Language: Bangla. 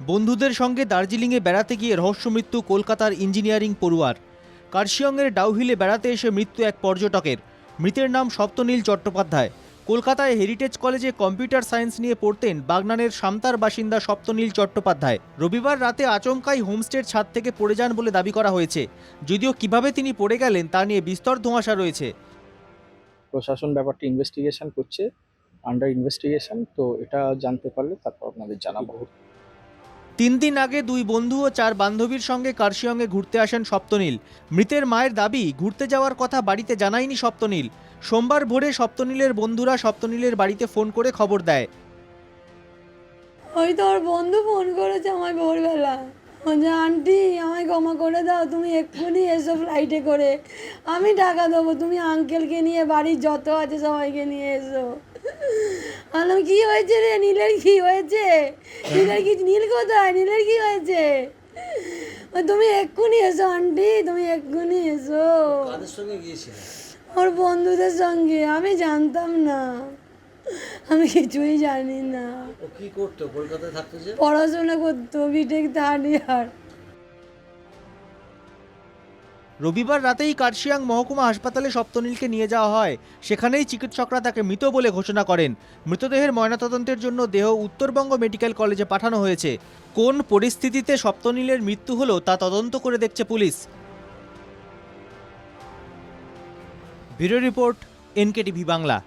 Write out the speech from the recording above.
বন্ধুদের সঙ্গে দার্জিলিংয়ে বেড়াতে গিয়ে রহস্য মৃত্যু কলকাতার ইঞ্জিনিয়ারিং পড়ুয়ার। কার্শিয়ংয়ের ডাউহিলে বেড়াতে এসে মৃত্যু এক পর্যটকের। মৃতের নাম সপ্তনীল চট্টোপাধ্যায়। কলকাতায় হেরিটেজ কলেজে কম্পিউটার সায়েন্স নিয়ে পড়তেন বাগনানের সামতার বাসিন্দা সপ্তনীল চট্টোপাধ্যায়। রবিবার রাতে আচমকাই হোমস্টের ছাদ থেকে পড়ে যান বলে দাবি করা হয়েছে। যদিও কীভাবে তিনি পড়ে গেলেন তা নিয়ে বিস্তর ধোঁয়াশা রয়েছে। প্রশাসন ব্যাপারটি ইনভেস্টিগেশন করছে আন্ডার ইনভেস্টিগেশন তো এটা জানতে পারলে তারপর আপনাদের জানাব। তিন দিন আগে দুই বন্ধু ও চার বান্ধবীর সঙ্গে কার্শিয়ংয়ে ঘুরতে আসেন সপ্তনীল মৃতের মায়ের দাবি, ঘুরতে যাওয়ার কথা বাড়িতে জানায়নি সপ্তনীল সোমবার ভোরে সপ্তনীলের বন্ধুরা সপ্তনীলের বাড়িতে ফোন করে খবর দেয়। ওই তো ওর বন্ধু ফোন করেছে আমায় ভোরবেলা। বলছে আন্টি, আমায় ক্ষমা করে দাও, তুমি এক্ষুনি এসো ফ্লাইটে করে। আমি টাকা দেবো, তুমি আঙ্কেলকে নিয়ে, বাড়ির যত আছে সবাইকে নিয়ে এসো। বললাম কি হয়েছে রে? নীলের কি হয়েছে? নীলের কি নীল কোথায়? নীলের কি হয়েছে? ও তুমি এক্ষুনি এসো আন্টি তুমি এক্ষুনি এসো। ওর বন্ধুদের সঙ্গে আমি জানতাম না। আমি কিছুই জানি না। ও কি করতো? কলকাতায় থাকতো পড়াশোনা করতো বিটেক থার্ড ইয়ার রবিবার রাতেই কার্শিয়াং মহকুমা হাসপাতালে সপ্তনীলকে নিয়ে যাওয়া হয়। সেখানেই চিকিৎসকরা তাকে মৃত বলে ঘোষণা করেন। মৃতদেহের ময়নাতদন্তের জন্য দেহ উত্তরবঙ্গ মেডিকেল কলেজে পাঠানো হয়েছে। কোন পরিস্থিতিতে সপ্তনীলের মৃত্যু হলো তা তদন্ত করে দেখছে police. Bureau report, NKTV Bangla.